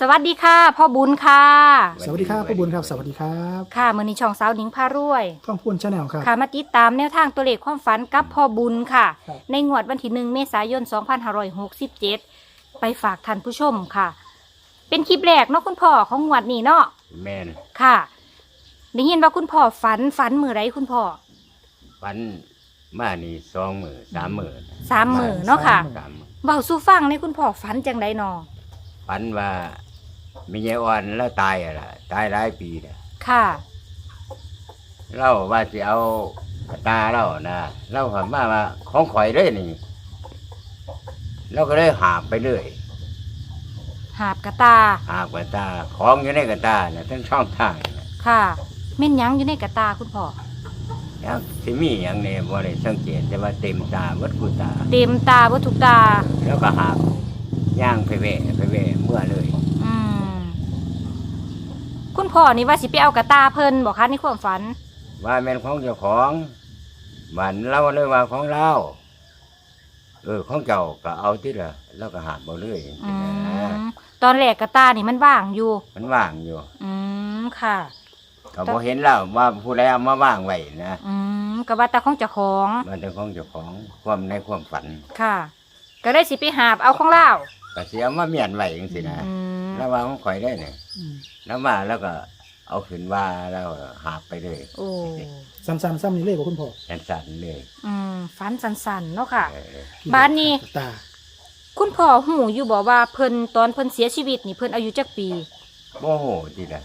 สวัสดีค่ะ พ่อบุญค่ะ สวัสดีครับพ่อบุญครับ สวัสดีครับค่ะมือนี้ช่องสาวหนิงพารวย ท่องพูนชาแนลครับ ค่ะมาติดตามแนวทางตัวเลขความฝันกับพ่อบุญค่ะ ครับ ในงวดวันที่หนึ่งเมษายน 2567 ไปฝากท่านผู้ชมค่ะ เป็นคลิปแรกเนาะคุณพ่อของงวดนี้เนาะแมนค่ะได้ยินว่าคุณพ่อฝันฝันมือไรคุณพ่อ ฝันมานี่สองมือสามมือสามมือเนาะค่ะ สามมื้อเบาสู้ฟังในคุณพ่อฝันจังไดนอฝันว่า มีเยอ่อนแล้วตายอะล่ะ ตายหลายปีแล้วค่ะ เล่าว่าสิเอากระตาเล่านะเล่าผ่านมาว่าของข่อยเลยนี่เราก็เลยหาบไปเรื่อยหาบกระตา หาบกระตาของอยู่ในกระตาเนี่ยทั้งช่องทางน่ะค่ะแม่นหยังอยู่ในกระตาคุณพ่อ ยังสิมีอย่างเนี่ยบ่ได้สังเกตแต่ว่าเต็มตาวัดกูตา เต็มตาวัตถุกตา แล้วก็หาบย่างไปแว่ไปแว่เมื่อเลยอืมคุณ พ่อนี่ว่าสิไปเอากระตาเพิ่นบอกคะในความฝัน ว่าแม่นของเจ้าของบันเราเลยว่าของเราเออของเจ้าก็เอาที่ละแล้วก็หาบเอาเลยอืมตอนแรกกระตานี่มันว่างอยู่ มันว่างอยู่ อืมค่ะก็บ่เห็นแล้วว่าผู้ใดเอามาว่างไว้นะอืมก็ว่าแตาของเจ้าของมันเป็นของเจ้าของความในความฝัน ค่ะ ก็ได้สิไปหาบเอาของเล่าก็สิเอามาเมียนไว้จังซี่นะอืม แล้วว่าของข่อยได้เนี่ยอืมแล้วมาแล้วก็เอาขึ้นว่าแล้วหาบไปเลยโอ้ซ้ำๆซ้ำนี่เลยบอกคุณพ่อแอนสันเลย อืมฝันสันๆเนาะค่ะ เออบ้านนี้ ตาคุณพ่อหูอยู่บอกว่าเพิ่นตอนเพิ่นเสียชีวิตนี่เพิ่นอายุจักปีบ่โหทีละ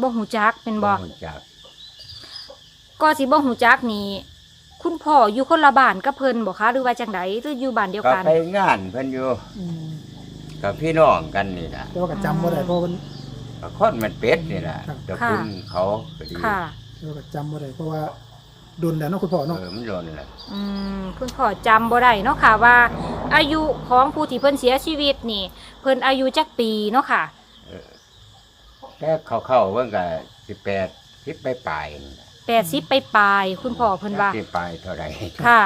บ่หูจักเป็นบ่รู้จักก็สิบ่หูจักนี่คุณพ่ออยู่คนละบ้านกับเพิ่นบ่คะหรือว่าจังไดหรืออยู่บ้านเดียวก็กัน ไปงานเพิ่นอยู่อืม กับพี่น้องกันนี่ล่ะแต่ว่าก็จำบ่ได้เพราะมัน ก็คนมันเป็ดนี่แหละครับแต่คุณเขาก็ดีค่ะ แต่ว่าก็จำบ่ได้เพราะว่าโดนแล้วเนาะคุณพ่อเนาะเออมันโดนแหละอืมคุณพ่อจำบ่ได้เนาะค่ะว่า อายุของผู้ที่เพิ่นเสียชีวิตนี่ เพิ่นอายุจักปีเนาะค่ะ แต่เขาเข้าเพิ่งกับสิบแปดสิบไปปลายนี่ล่ะ80ไปปลายๆคุณพ่อเพิ่นว่า สิบปลายเท่าไหร่ค่ะ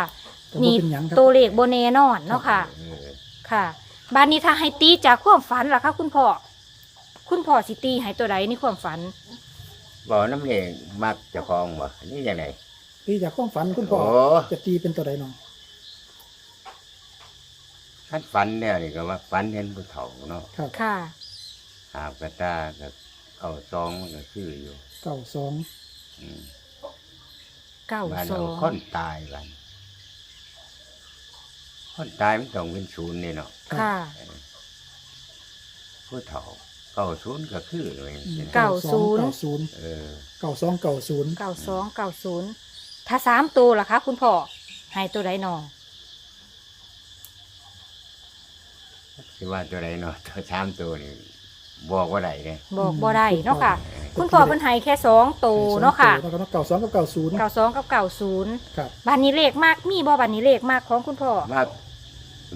แต่บ่นี่เป็นหยังครับ ตัวเลขบ่แน่นอนเนาะค่ะ เออค่ะ บ้านนี้ถ้าให้ตีจากความฝันล่ะคะคุณพ่อ คุณพ่อสิตีให้ตัวใดในความฝัน บอกน้ำเองมักเจะคลองบ่นี่ยังไงตีจากความฝันคุณพ่อโอ้ จะตีเป็นตัวใดเนาะท่านฝันเนี่ยนี่ก็ว่าฝันเห็นผู้เฒ่าเนาะครับค่ะ หาบกระตากับเอาซองมันก็ชื่ออยู่เก้าสองอืมเก้าบ้านสอเรางคนตายกัน คนตายมันต้องเป็นศูนย์นี่เนาะค่ะ ผู้เฒ่าเก้าศูนย์ก็คือเลยอืมเก้าศูนย์เก้าศูนย์เออเก้าสองเก้าศูนย์เก้าสองเก้าศูนย์ถ้าสามตัวล่ะคะคุณพ่อให้ตัวใดหนอสิว่าตัวใดเนาะตัวสามตัวนี่บอกว่าใดเนี่ยบอกบ่ได้เนาะค่ะ คุณพ่อเพิ่นให้แค่สองตัวเนาะค่ะแล้วก็เก้าสองกับเก้าศูนย์เก้าสองกับเก้าศูนย์ครับบ้านนี้เลขมากมีบ่บ้านนี้เลขมากของคุณพ่อ มาก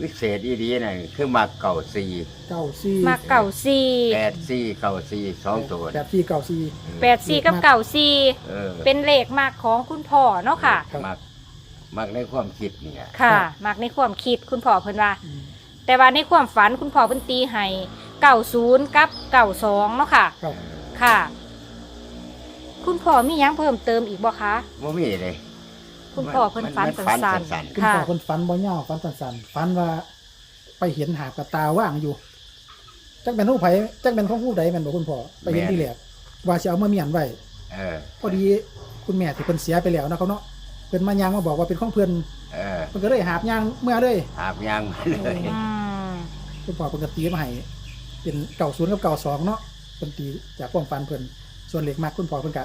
วิเศษอีดีน่ะคือมากเก่าสี่เก้าสี่มากเก้าสี่แปดสี่เก่าสี่สองตัวแปดสี่เก้าสี่แปดสี่กับเก้าสี่เออเป็นเลขมากของคุณพ่อเนาะค่ะมากมากในความคิดเนี่ยค่ะมากในความคิดคุณพ่อเพิ่นว่าอืมแต่ว่าในความฝันคุณพ่อเพิ่นตีให้เก้าศูนย์กับเก้าสองเนาะค่ะครับค่ะ คุณพ่อมีหยังเพิ่มเติมอีกบ่คะว่ามีเลย คุณพ่อเพิ่นฝันมัฝันสั้นสั้นคุณค่ะพ่อคนฝันบ่ยาวฝันสั้นๆฝันว่าไปเห็นหาบกระตาว่างอยู่จักเป็นผู้ไผจักเป็นของผู้ใดแม่นบ่คุณพ่อไปเห็นที่แหลกว่าสิเอามาเมียนไว้ๆเออพอดีคุณแม่ที่เพิ่นเสียไปแล้วนะครับเนาะเพิ่นมายางมาบอกว่าเป็นของเพิ่นเออเพิ่นก็เลยหาบยางเมื่อเลยหาบยางมาเลยอืมคุณพ่อเพิ่นก็ตีมาให้เป็นเก่าศูนย์กับเก่าสองเนาะเพิ่นตีจากความฝันเพิ่นส่วนเหล็กมากคุณพ่อเพิ่นก็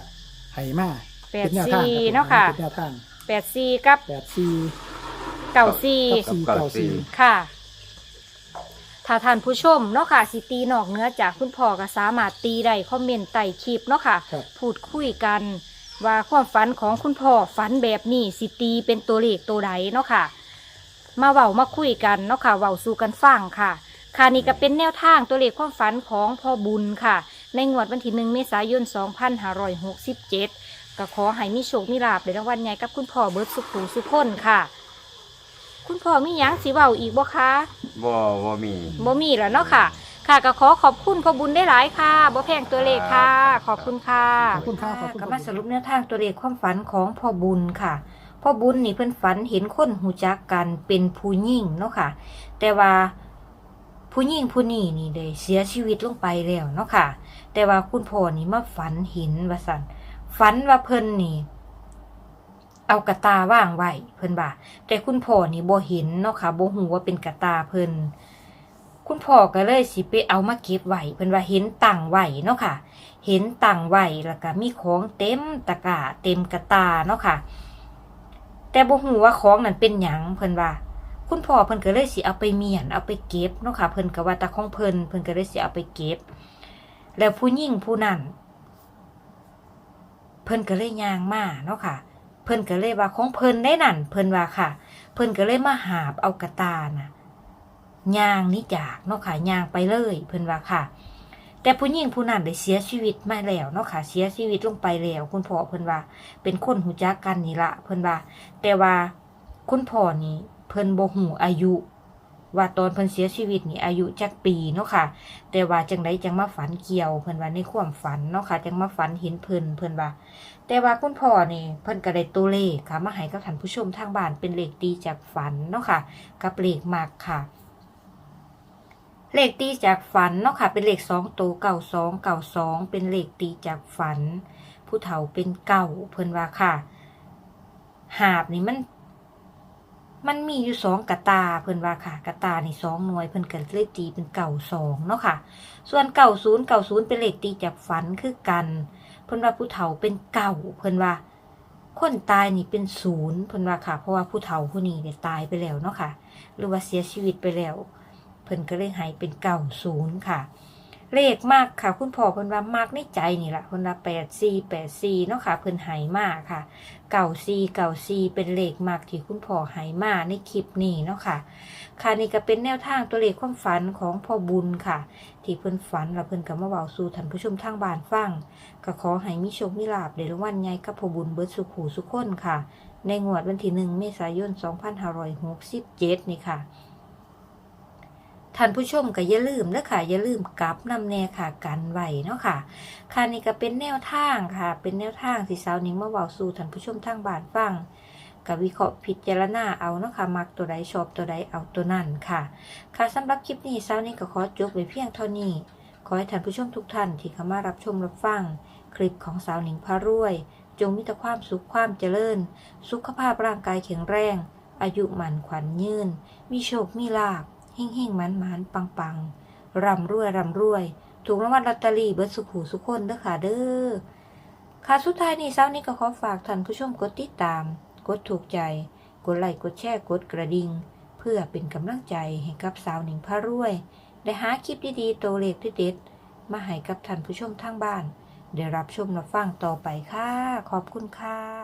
ให้มาแปดเป็นแนวทางสี่รับผมเนาะค่ะ เป็นแนวทาง แปดสี่กับแปดสี่เก้าสี่กับสี่เก้าสี่ค่ะ ถ้าท่านผู้ชมเนาะค่ะสิตีนอกเหนื้อจากคุณพ่อก็สามารถตีได้คอมเมนต์ใต้คลิปเนาะค่ะ ครับ พูดคุยกัน ว่าความฝันของคุณพ่อฝันแบบนี้สิตีเป็นตัวเลขตัวใดเนาะค่ะ มาเว้ามาคุยกันเนาะค่ะเว้าสู่กันฟังค่ะค่ะนี่ก็เป็นแนวทางตัวเลขความฝันของพ่อบุญค่ะ ในงวดวันที่หนึ่งเมษายน 2567 ก็ขอให้มีโชคมีลาภในรางวัลใหญ่กับคุณพ่อเบิร์ดสุขูสุขคนค่ะ คุณพ่อมีหยังสิเว้าอีกบ่คะบ่บ่มี บ่มีแล้วเนาะค่ะ ค่ะก็ขอขอบคุณพ่อบุญได้หลายค่ะบ่แพงตัวเลขค่ะ ขอบคุณค่ะ ขอบคุณครับขอบคุณก็มาสรุปแนวทางตัวเลขความฝันของพ่อบุญค่ะ พ่อบุญนี่เพิ่นฝันเห็นคนหูจักกันเป็นผู้หญิงเนาะค่ะ แต่ว่าผู้หญิงผู้นี้นี่ได้เสียชีวิตลงไปแล้วเนาะค่ะ แต่ว่าคุณพ่อนี่มาฝันเห็นว่าซั่น ฝันว่าเพิ่นนี่ เอากระตาว่างไว้เพิ่นว่าแต่คุณพ่อนี่บ่เห็นเนาะค่ะบ่ฮู้ว่าเป็นกระตาเพิ่นคุณพ่อก็เลยสิไปเอามาเก็บไว้เพิ่นว่าเห็นตั้งไว้เนาะค่ะ เห็นตั้งไว้แล้วก็มีของเต็มตะกร้าเต็มกระตาเนาะค่ะ แต่บ่ฮู้ว่าของนั้นเป็นหยังเพิ่นว่าคุณพ่อเพิ่นก็เลยสิเอาไปเมียนเอาไปเก็บเนาะค่ะเพิ่นก็ว่าตาของเพิ่นเพิ่นก็เลยสิเอาไปเก็บ แล้วผู้หญิงผู้นั้น พิ่นก็เลยย่างมาเนาะค่ะ เพิ่นก็เลยว่าของเพิ่นได้นั่น เพิ่นว่าค่ะ เพิ่นก็เลยมาหาบเอากระตาน่ะย่างนี่จากเนาะค่ะย่างไปเลย เพิ่นว่าค่ะ แต่ผู้หญิงผู้นั้นได้เสียชีวิตมาแล้วเนาะค่ะ เสียชีวิตลงไปแล้ว คุณพ่อเพิ่นว่า เป็นคนหูจักกันนี่ละเพิ่นว่า แต่ว่าคุณพ่อนี่เพิ่นบ่หูอายุ ว่าตอนเพิ่นเสียชีวิตนี่อายุจักปีเนาะค่ะ แต่ว่าจังไดจังมาฝันเกี่ยวเพิ่นว่าในความฝันเนาะค่ะ จังมาฝันเห็นเพิ่นเพิ่นว่า แต่ว่าคุณพ่อนี่เพิ่นก็ได้ตัวเลขค่ะมาให้กับท่านผู้ชมทางบ้านเป็นเลขตีจากฝันเนาะค่ะ กับเลขมากค่ะเลขตีจากฝันเนาะค่ะ เป็นเลขสองตัวเก่าสองเก่าสองเป็นเลขตีจากฝัน ผู้เฒ่าเป็นเก่าเพิ่นว่าค่ะ หาบนี่มัน มันมีอยู่สองกระตาเพิ่นว่าค่ะ กระตานี่สองหน่วยเพิ่นก็เลยตีเป็นเก่าสองเนาะค่ะ ส่วนเก่าศูนย์เก่าศูนย์เป็นเลขตีจากฝันคือกัน เพิ่นว่าผู้เฒ่าเป็นเก่าเพิ่นว่า คนตายนี่เป็นศูนย์เพิ่นว่าค่ะ เพราะว่าผู้เฒ่าผู้นี้เนี่ยตายไปแล้วเนาะค่ะ หรือว่าเสียชีวิตไปแล้ว เพิ่นก็เลยให้เป็นเก่าศูนย์ค่ะ เลขมากค่ะคุณพ่อเพิ่นว่ามากในใจนี่แหละเพิ่นว่าแปดสี่แปดสี่เนาะค่ะเพิ่นหายมากค่ะเก่าสี่เก่าสี่เป็นเลขมากที่คุณพ่อหายมากในคลิปนี้เนาะค่ะ ค่ะนี่ก็เป็นแนวทางตัวเลขความฝันของพ่อบุญค่ะ ที่เพิ่นฝันแล้วเพิ่นก็มาเว้าสู่ท่านผู้ชมทางบ้านฟังก็ขอให้มีโชคมีลาภในรางวัลใหญ่กับพ่อบุญเบิดสุขหูสุขคนค่ะ ในงวดวันที่หนึ่งเมษายน 2567 นี่ค่ะ ท่านผู้ชมก็อย่าลืมนะค่ะอย่าลืมกลับนำแน่ค่ะกันไว้เนาะค่ะค่ะนี่ก็เป็นแนวทางค่ะ เป็นแนวทางที่สาวนิ้งมาเว้าสู่ท่านผู้ชมทางบ้านฟังกับวิเคราะห์พิจารณาเอาเนาะค่ะมักตัวใดชอบตัวใดเอาตัวนั้นค่ะ ค่ะสำหรับคลิปนี้สาวนิ้งก็ขอจบไว้เพียงเท่านี้ขอให้ท่านผู้ชมทุกท่านที่เข้ามารับชมรับฟัง คลิปของสาวหนิงพารวย จงมีแต่ความสุขความเจริญ สุขภาพร่างกายแข็งแรง อายุหมันขวัญยืน มีโชคมีลาภ เฮ่งเฮ่งมันมันปังปังร่ำรวยร่ำรวย ถูกรางวัลลอตเตอรี่เบิร์ดสุขหูสุขคนเด้อค่ะเด้อค่ะสุดท้ายนี้เช้านี้ก็ขอฝากท่านผู้ชมกดติดตาม กดถูกใจ กดไลค์กดแชร์กดกระดิ่งเพื่อเป็นกำลังใจให้กับสาวหนิงพารวย ได้หาคลิปดีๆตัวเลขเด็ดมาให้กับท่านผู้ชมทางบ้าน ได้รับชมรับฟังต่อไปค่ะ ขอบคุณค่ะ